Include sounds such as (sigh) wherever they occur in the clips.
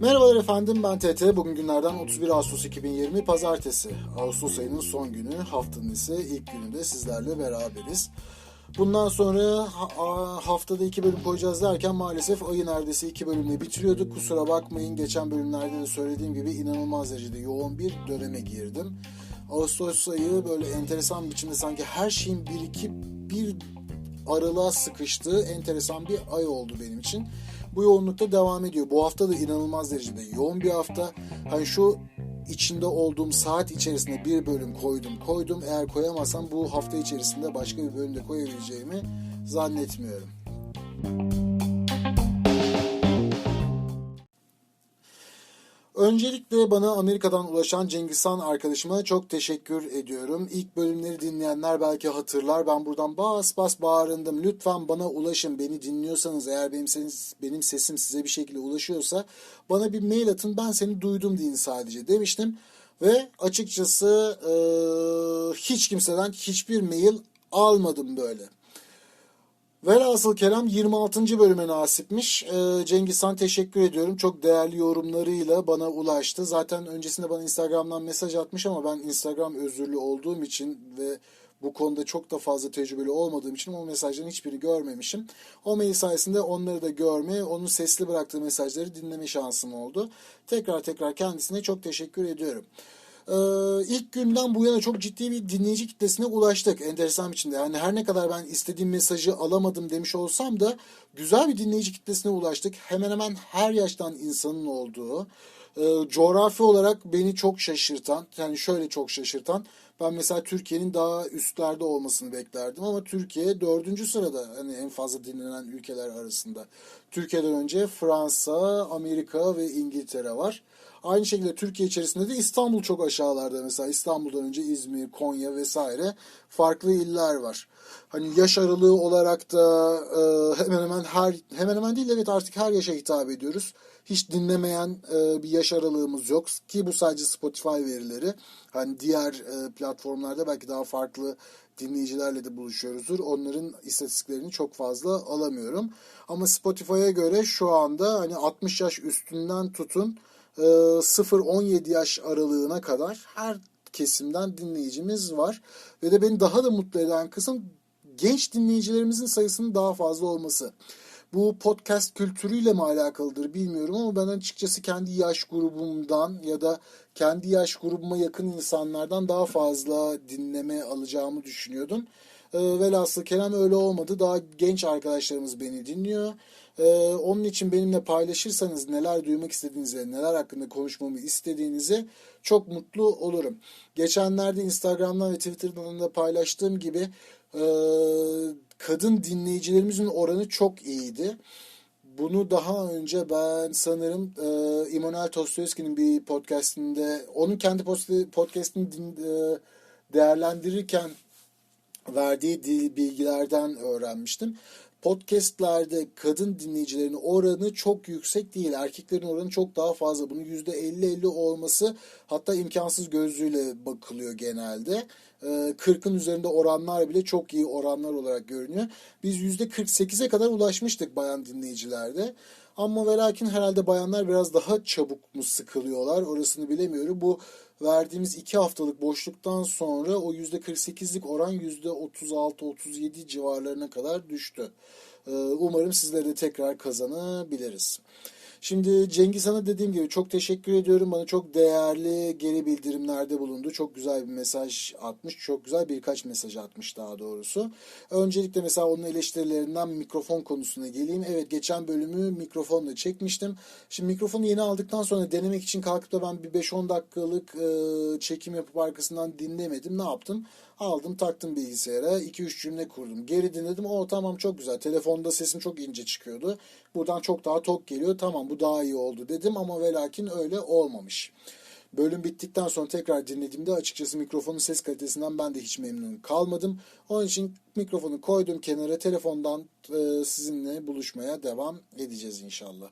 Merhabalar efendim ben TT. Bugün günlerden 31 Ağustos 2020 Pazartesi. Ağustos ayının son günü, haftanın ise ilk gününde sizlerle beraberiz. Bundan sonra ha- haftada iki bölüm koyacağız derken maalesef ayı neredeyse iki bölümle bitiriyorduk. Kusura bakmayın geçen bölümlerde de söylediğim gibi inanılmaz derecede yoğun bir döneme girdim. Ağustos ayı böyle enteresan biçimde sanki her şeyin birikip bir aralığa sıkıştığı enteresan bir ay oldu benim için. Bu yoğunlukta devam ediyor. Bu hafta da inanılmaz derecede yoğun bir hafta. Hani şu içinde olduğum saat içerisinde bir bölüm koydum koydum. Eğer koyamazsam bu hafta içerisinde başka bir bölümde koyabileceğimi zannetmiyorum. Öncelikle bana Amerika'dan ulaşan Cengizhan arkadaşıma çok teşekkür ediyorum. İlk bölümleri dinleyenler belki hatırlar. Ben buradan bas bas bağırındım. Lütfen bana ulaşın. Beni dinliyorsanız eğer benim, benim sesim size bir şekilde ulaşıyorsa bana bir mail atın. Ben seni duydum deyin sadece demiştim. Ve açıkçası e, hiç kimseden hiçbir mail almadım böyle. Velhasıl kelam 26. bölüme nasipmiş. Ee, Cengiz Han teşekkür ediyorum. Çok değerli yorumlarıyla bana ulaştı. Zaten öncesinde bana Instagram'dan mesaj atmış ama ben Instagram özürlü olduğum için ve bu konuda çok da fazla tecrübeli olmadığım için o mesajların hiçbiri görmemişim. O mail sayesinde onları da görme, onun sesli bıraktığı mesajları dinleme şansım oldu. Tekrar tekrar kendisine çok teşekkür ediyorum. Ee, ilk günden bu yana çok ciddi bir dinleyici kitlesine ulaştık. Enteresan biçimde. Yani her ne kadar ben istediğim mesajı alamadım demiş olsam da güzel bir dinleyici kitlesine ulaştık. Hemen hemen her yaştan insanın olduğu, e, coğrafi olarak beni çok şaşırtan, yani şöyle çok şaşırtan, ben mesela Türkiye'nin daha üstlerde olmasını beklerdim ama Türkiye dördüncü sırada hani en fazla dinlenen ülkeler arasında. Türkiye'den önce Fransa, Amerika ve İngiltere var. Aynı şekilde Türkiye içerisinde de İstanbul çok aşağılarda mesela İstanbul'dan önce İzmir, Konya vesaire farklı iller var. Hani yaş aralığı olarak da e, hemen hemen her hemen hemen değil evet artık her yaşa hitap ediyoruz. Hiç dinlemeyen e, bir yaş aralığımız yok ki bu sadece Spotify verileri. Hani diğer e, platformlarda belki daha farklı dinleyicilerle de buluşuyoruzdur. Onların istatistiklerini çok fazla alamıyorum. Ama Spotify'a göre şu anda hani 60 yaş üstünden tutun 0-17 yaş aralığına kadar her kesimden dinleyicimiz var. Ve de beni daha da mutlu eden kısım genç dinleyicilerimizin sayısının daha fazla olması. Bu podcast kültürüyle mi alakalıdır bilmiyorum ama ben açıkçası kendi yaş grubumdan ya da kendi yaş grubuma yakın insanlardan daha fazla dinleme alacağımı düşünüyordum. E, velhasıl kelam öyle olmadı. Daha genç arkadaşlarımız beni dinliyor. Ee, onun için benimle paylaşırsanız neler duymak istediğinizi, neler hakkında konuşmamı istediğinizi çok mutlu olurum. Geçenlerde Instagram'dan ve Twitter'dan da paylaştığım gibi e, kadın dinleyicilerimizin oranı çok iyiydi. Bunu daha önce ben sanırım e, Immanuel Dostoyevski'nin bir podcastinde, onun kendi podcastini din, e, değerlendirirken verdiği bilgilerden öğrenmiştim podcastlerde kadın dinleyicilerin oranı çok yüksek değil. Erkeklerin oranı çok daha fazla. Bunun %50-50 olması hatta imkansız gözlüğüyle bakılıyor genelde. 40'ın ee, üzerinde oranlar bile çok iyi oranlar olarak görünüyor. Biz %48'e kadar ulaşmıştık bayan dinleyicilerde. Ama ve lakin herhalde bayanlar biraz daha çabuk mu sıkılıyorlar orasını bilemiyorum. Bu verdiğimiz iki haftalık boşluktan sonra o %48'lik oran %36-37 civarlarına kadar düştü. Ee, umarım sizleri de tekrar kazanabiliriz. Şimdi Cengiz Han'a dediğim gibi çok teşekkür ediyorum. Bana çok değerli geri bildirimlerde bulundu. Çok güzel bir mesaj atmış. Çok güzel birkaç mesaj atmış daha doğrusu. Öncelikle mesela onun eleştirilerinden mikrofon konusuna geleyim. Evet geçen bölümü mikrofonla çekmiştim. Şimdi mikrofonu yeni aldıktan sonra denemek için kalkıp da ben bir 5-10 dakikalık e, çekim yapıp arkasından dinlemedim. Ne yaptım? Aldım taktım bilgisayara 2-3 cümle kurdum. Geri dinledim. O tamam çok güzel. Telefonda sesim çok ince çıkıyordu. Buradan çok daha tok geliyor. Tamam bu daha iyi oldu dedim ama ve lakin öyle olmamış. Bölüm bittikten sonra tekrar dinlediğimde açıkçası mikrofonun ses kalitesinden ben de hiç memnun kalmadım. Onun için mikrofonu koydum kenara telefondan e, sizinle buluşmaya devam edeceğiz inşallah.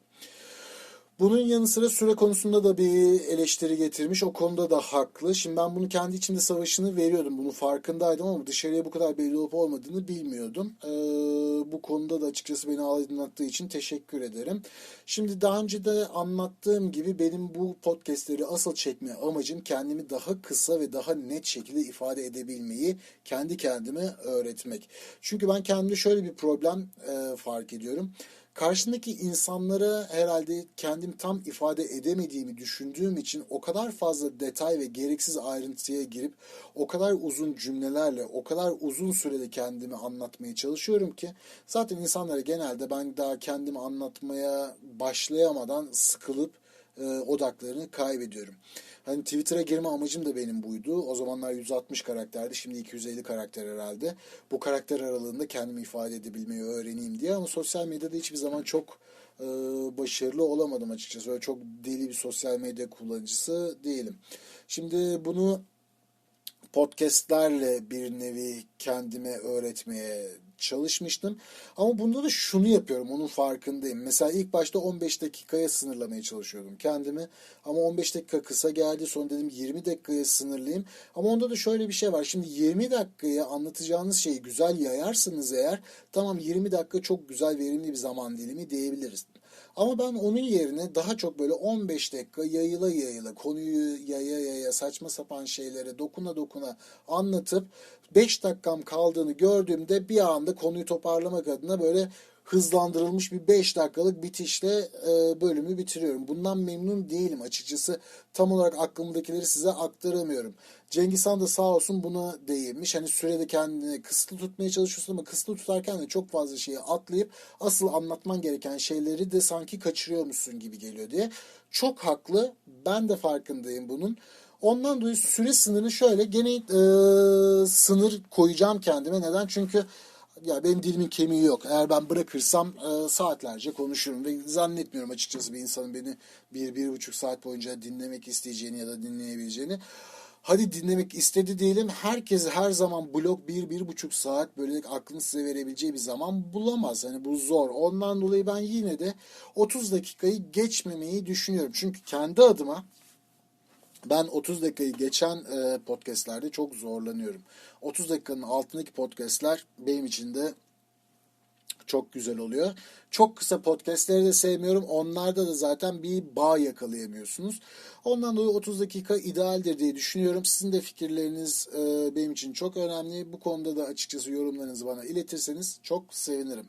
Bunun yanı sıra süre konusunda da bir eleştiri getirmiş. O konuda da haklı. Şimdi ben bunu kendi içimde savaşını veriyordum. Bunun farkındaydım ama dışarıya bu kadar belli olup olmadığını bilmiyordum. Ee, bu konuda da açıkçası beni aydınlattığı için teşekkür ederim. Şimdi daha önce de anlattığım gibi benim bu podcastleri asıl çekme amacım kendimi daha kısa ve daha net şekilde ifade edebilmeyi kendi kendime öğretmek. Çünkü ben kendimde şöyle bir problem e, fark ediyorum karşındaki insanlara herhalde kendim tam ifade edemediğimi düşündüğüm için o kadar fazla detay ve gereksiz ayrıntıya girip o kadar uzun cümlelerle o kadar uzun sürede kendimi anlatmaya çalışıyorum ki zaten insanlara genelde ben daha kendimi anlatmaya başlayamadan sıkılıp e, odaklarını kaybediyorum. Hani Twitter'a girme amacım da benim buydu. O zamanlar 160 karakterdi. Şimdi 250 karakter herhalde. Bu karakter aralığında kendimi ifade edebilmeyi öğreneyim diye. Ama sosyal medyada hiçbir zaman çok e, başarılı olamadım açıkçası. Öyle çok deli bir sosyal medya kullanıcısı değilim. Şimdi bunu podcastlerle bir nevi kendime öğretmeye çalışmıştım. Ama bunda da şunu yapıyorum onun farkındayım. Mesela ilk başta 15 dakikaya sınırlamaya çalışıyordum kendimi. Ama 15 dakika kısa geldi. Sonra dedim 20 dakikaya sınırlayayım. Ama onda da şöyle bir şey var. Şimdi 20 dakikaya anlatacağınız şeyi güzel yayarsınız eğer tamam 20 dakika çok güzel verimli bir zaman dilimi diyebiliriz. Ama ben onun yerine daha çok böyle 15 dakika yayıla yayıla konuyu yaya yaya saçma sapan şeylere dokuna dokuna anlatıp 5 dakikam kaldığını gördüğümde bir anda konuyu toparlamak adına böyle hızlandırılmış bir 5 dakikalık bitişle e, bölümü bitiriyorum. Bundan memnun değilim açıkçası. Tam olarak aklımdakileri size aktaramıyorum. Cengiz Han da sağ olsun buna değinmiş. Hani sürede kendini kısıtlı tutmaya çalışıyorsun ama kısıtlı tutarken de çok fazla şeyi atlayıp asıl anlatman gereken şeyleri de sanki kaçırıyormuşsun gibi geliyor diye. Çok haklı. Ben de farkındayım bunun. Ondan dolayı süre sınırını şöyle gene e, sınır koyacağım kendime. Neden? Çünkü ya benim dilimin kemiği yok. Eğer ben bırakırsam e, saatlerce konuşurum ve zannetmiyorum açıkçası bir insanın beni bir, bir buçuk saat boyunca dinlemek isteyeceğini ya da dinleyebileceğini. Hadi dinlemek istedi diyelim. Herkes her zaman blok bir, bir buçuk saat böyle aklını size verebileceği bir zaman bulamaz. Hani bu zor. Ondan dolayı ben yine de 30 dakikayı geçmemeyi düşünüyorum. Çünkü kendi adıma ben 30 dakikayı geçen e, podcastlerde çok zorlanıyorum. 30 dakikanın altındaki podcastler benim için de çok güzel oluyor. Çok kısa podcastleri de sevmiyorum. Onlarda da zaten bir bağ yakalayamıyorsunuz. Ondan dolayı 30 dakika idealdir diye düşünüyorum. Sizin de fikirleriniz e, benim için çok önemli. Bu konuda da açıkçası yorumlarınızı bana iletirseniz çok sevinirim.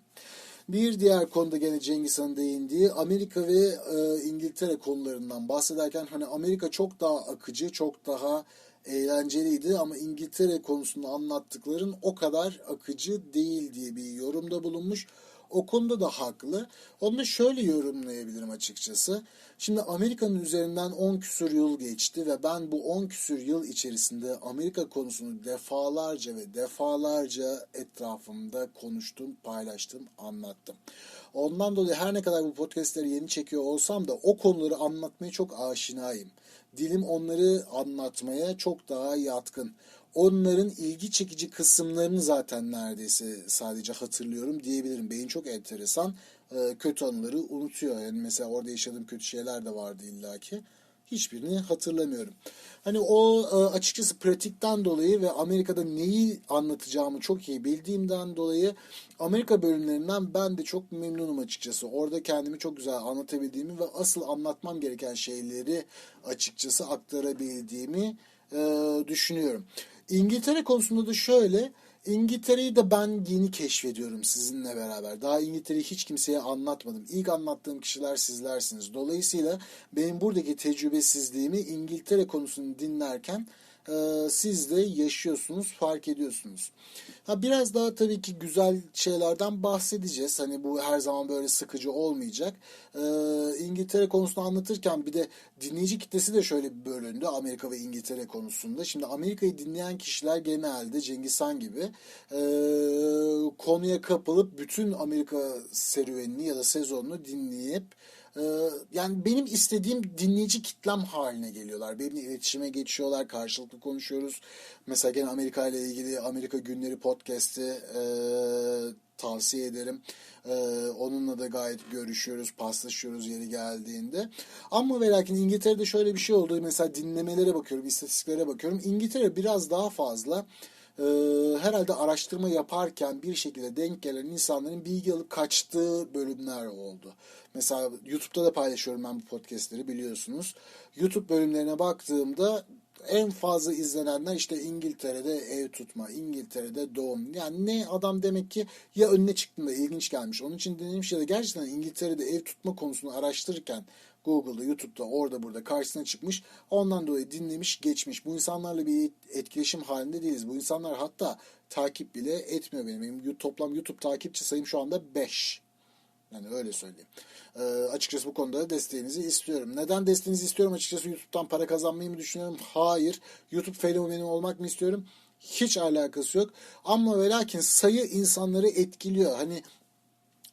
Bir diğer konuda gene Cengiz Han'ın değindiği Amerika ve e, İngiltere konularından bahsederken hani Amerika çok daha akıcı, çok daha eğlenceliydi ama İngiltere konusunda anlattıkların o kadar akıcı değil diye bir yorumda bulunmuş. O konuda da haklı. Onu da şöyle yorumlayabilirim açıkçası. Şimdi Amerika'nın üzerinden 10 küsur yıl geçti ve ben bu 10 küsur yıl içerisinde Amerika konusunu defalarca ve defalarca etrafımda konuştum, paylaştım, anlattım. Ondan dolayı her ne kadar bu podcastleri yeni çekiyor olsam da o konuları anlatmaya çok aşinayım. Dilim onları anlatmaya çok daha yatkın onların ilgi çekici kısımlarını zaten neredeyse sadece hatırlıyorum diyebilirim. Beyin çok enteresan. E, kötü anıları unutuyor. Yani mesela orada yaşadığım kötü şeyler de vardı illaki. Hiçbirini hatırlamıyorum. Hani o e, açıkçası pratikten dolayı ve Amerika'da neyi anlatacağımı çok iyi bildiğimden dolayı Amerika bölümlerinden ben de çok memnunum açıkçası. Orada kendimi çok güzel anlatabildiğimi ve asıl anlatmam gereken şeyleri açıkçası aktarabildiğimi e, düşünüyorum. İngiltere konusunda da şöyle. İngiltere'yi de ben yeni keşfediyorum sizinle beraber. Daha İngiltere'yi hiç kimseye anlatmadım. İlk anlattığım kişiler sizlersiniz. Dolayısıyla benim buradaki tecrübesizliğimi İngiltere konusunu dinlerken e, siz de yaşıyorsunuz, fark ediyorsunuz. Ha biraz daha tabii ki güzel şeylerden bahsedeceğiz. Hani bu her zaman böyle sıkıcı olmayacak. E, İngiltere konusunu anlatırken bir de dinleyici kitlesi de şöyle bölündü Amerika ve İngiltere konusunda. Şimdi Amerika'yı dinleyen kişiler genelde Cengiz Han gibi e, konuya kapılıp bütün Amerika serüvenini ya da sezonunu dinleyip e, yani benim istediğim dinleyici kitlem haline geliyorlar. Benimle iletişime geçiyorlar, karşılıklı konuşuyoruz. Mesela gene Amerika ile ilgili Amerika Günleri podcast'i e, tavsiye ederim. Ee, onunla da gayet görüşüyoruz, paslaşıyoruz yeri geldiğinde. Ama ve lakin İngiltere'de şöyle bir şey oldu. Mesela dinlemelere bakıyorum, istatistiklere bakıyorum. İngiltere biraz daha fazla e, herhalde araştırma yaparken bir şekilde denk gelen insanların bilgi alıp kaçtığı bölümler oldu. Mesela YouTube'da da paylaşıyorum ben bu podcastleri biliyorsunuz. YouTube bölümlerine baktığımda en fazla izlenenler işte İngiltere'de ev tutma, İngiltere'de doğum. Yani ne adam demek ki ya önüne çıktığında ilginç gelmiş. Onun için denemiş ya da gerçekten İngiltere'de ev tutma konusunu araştırırken Google'da, YouTube'da, orada burada karşısına çıkmış. Ondan dolayı dinlemiş, geçmiş. Bu insanlarla bir etkileşim halinde değiliz. Bu insanlar hatta takip bile etmiyor. Benim toplam YouTube takipçi sayım şu anda 5. Yani öyle söyleyeyim. Ee, açıkçası bu konuda desteğinizi istiyorum. Neden desteğinizi istiyorum? Açıkçası YouTube'dan para kazanmayı mı düşünüyorum? Hayır. YouTube fenomeni olmak mı istiyorum? Hiç alakası yok. Ama ve lakin sayı insanları etkiliyor. Hani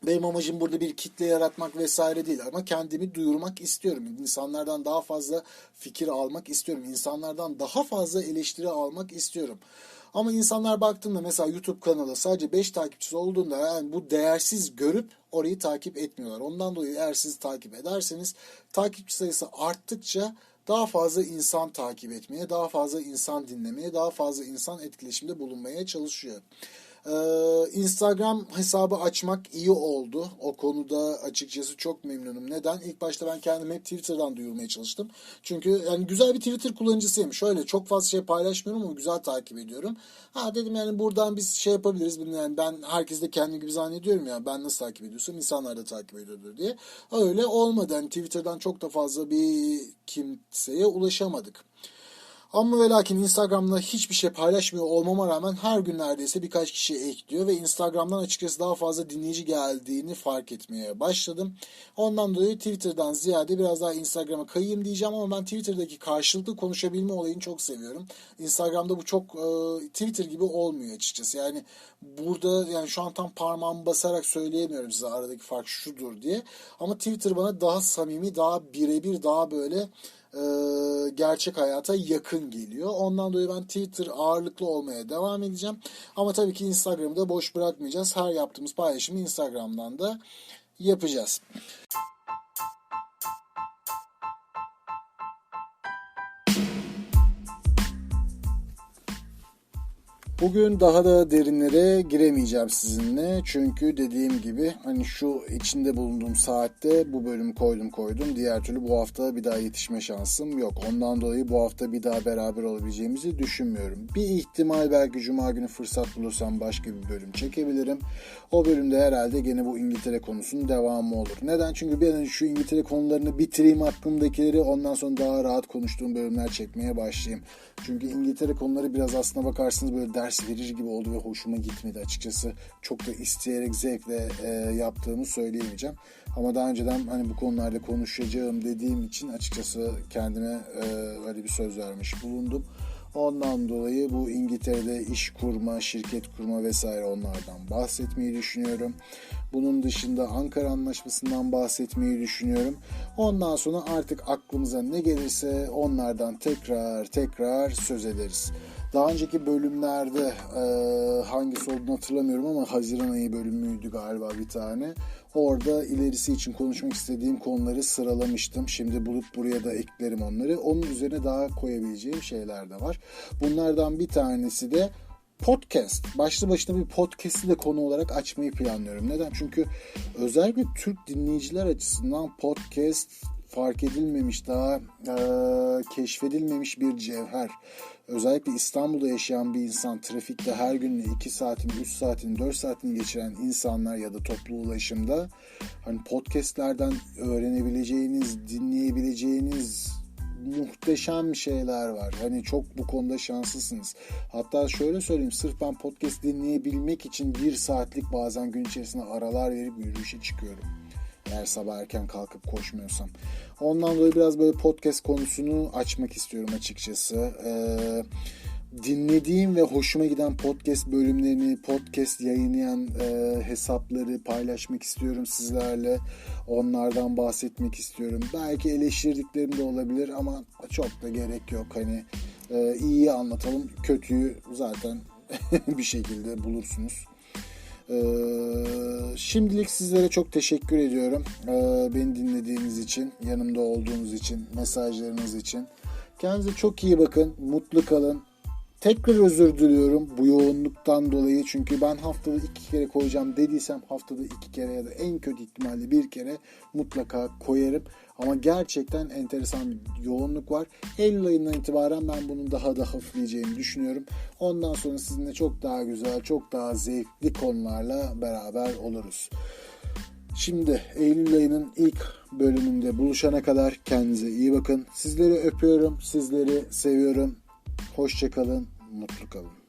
benim amacım burada bir kitle yaratmak vesaire değil ama kendimi duyurmak istiyorum. İnsanlardan daha fazla fikir almak istiyorum. İnsanlardan daha fazla eleştiri almak istiyorum. Ama insanlar baktığında mesela YouTube kanalı sadece 5 takipçisi olduğunda yani bu değersiz görüp orayı takip etmiyorlar. Ondan dolayı eğer siz takip ederseniz takipçi sayısı arttıkça daha fazla insan takip etmeye, daha fazla insan dinlemeye, daha fazla insan etkileşimde bulunmaya çalışıyor. Ee, Instagram hesabı açmak iyi oldu. O konuda açıkçası çok memnunum. Neden? İlk başta ben kendimi hep Twitter'dan duyurmaya çalıştım. Çünkü yani güzel bir Twitter kullanıcısıyım. Şöyle çok fazla şey paylaşmıyorum ama güzel takip ediyorum. Ha dedim yani buradan biz şey yapabiliriz. Yani ben herkes de kendi gibi zannediyorum ya. Ben nasıl takip ediyorsam insanlar da takip ediyordur diye. Öyle olmadı. Yani Twitter'dan çok da fazla bir kimseye ulaşamadık. Ama ve lakin Instagram'da hiçbir şey paylaşmıyor olmama rağmen her gün neredeyse birkaç kişi ekliyor ve Instagram'dan açıkçası daha fazla dinleyici geldiğini fark etmeye başladım. Ondan dolayı Twitter'dan ziyade biraz daha Instagram'a kayayım diyeceğim ama ben Twitter'daki karşılıklı konuşabilme olayını çok seviyorum. Instagram'da bu çok e, Twitter gibi olmuyor açıkçası. Yani burada yani şu an tam parmağımı basarak söyleyemiyorum size aradaki fark şudur diye. Ama Twitter bana daha samimi, daha birebir, daha böyle e, gerçek hayata yakın geliyor. Ondan dolayı ben Twitter ağırlıklı olmaya devam edeceğim. Ama tabii ki Instagram'ı da boş bırakmayacağız. Her yaptığımız paylaşımı Instagram'dan da yapacağız. Bugün daha da derinlere giremeyeceğim sizinle. Çünkü dediğim gibi hani şu içinde bulunduğum saatte bu bölümü koydum koydum. Diğer türlü bu hafta bir daha yetişme şansım yok. Ondan dolayı bu hafta bir daha beraber olabileceğimizi düşünmüyorum. Bir ihtimal belki cuma günü fırsat bulursam başka bir bölüm çekebilirim. O bölümde herhalde gene bu İngiltere konusunun devamı olur. Neden? Çünkü bir an şu İngiltere konularını bitireyim aklımdakileri ondan sonra daha rahat konuştuğum bölümler çekmeye başlayayım. Çünkü İngiltere konuları biraz aslına bakarsınız böyle ders verir gibi oldu ve hoşuma gitmedi açıkçası. Çok da isteyerek zevkle e, yaptığımı söyleyemeyeceğim. Ama daha önceden hani bu konularda konuşacağım dediğim için açıkçası kendime e, öyle bir söz vermiş bulundum. Ondan dolayı bu İngiltere'de iş kurma, şirket kurma vesaire onlardan bahsetmeyi düşünüyorum. Bunun dışında Ankara Anlaşması'ndan bahsetmeyi düşünüyorum. Ondan sonra artık aklımıza ne gelirse onlardan tekrar tekrar söz ederiz. Daha önceki bölümlerde e, hangisi olduğunu hatırlamıyorum ama Haziran ayı bölümüydü galiba bir tane. Orada ilerisi için konuşmak istediğim konuları sıralamıştım. Şimdi bulup buraya da eklerim onları. Onun üzerine daha koyabileceğim şeyler de var. Bunlardan bir tanesi de podcast. Başlı başına bir podcast'i de konu olarak açmayı planlıyorum. Neden? Çünkü özellikle Türk dinleyiciler açısından podcast fark edilmemiş, daha e, keşfedilmemiş bir cevher. Özellikle İstanbul'da yaşayan bir insan trafikte her gün 2 saatin, 3 saatin, 4 saatin geçiren insanlar ya da toplu ulaşımda hani podcastlerden öğrenebileceğiniz, dinleyebileceğiniz muhteşem şeyler var. Hani çok bu konuda şanslısınız. Hatta şöyle söyleyeyim sırf ben podcast dinleyebilmek için bir saatlik bazen gün içerisinde aralar verip yürüyüşe çıkıyorum. Eğer sabah erken kalkıp koşmuyorsam. Ondan dolayı biraz böyle podcast konusunu açmak istiyorum açıkçası. Ee, dinlediğim ve hoşuma giden podcast bölümlerini, podcast yayınlayan e, hesapları paylaşmak istiyorum sizlerle. Onlardan bahsetmek istiyorum. Belki eleştirdiklerim de olabilir ama çok da gerek yok. Hani e, iyiyi anlatalım, kötüyü zaten (laughs) bir şekilde bulursunuz. Ee, şimdilik sizlere çok teşekkür ediyorum. Ee, beni dinlediğiniz için, yanımda olduğunuz için, mesajlarınız için. Kendinize çok iyi bakın, mutlu kalın. Tekrar özür diliyorum bu yoğunluktan dolayı. Çünkü ben haftada iki kere koyacağım dediysem haftada iki kere ya da en kötü ihtimalle bir kere mutlaka koyarım. Ama gerçekten enteresan bir yoğunluk var. Eylül ayından itibaren ben bunun daha da hafifleyeceğini düşünüyorum. Ondan sonra sizinle çok daha güzel, çok daha zevkli konularla beraber oluruz. Şimdi Eylül ayının ilk bölümünde buluşana kadar kendinize iyi bakın. Sizleri öpüyorum, sizleri seviyorum. Hoşçakalın, mutlu kalın.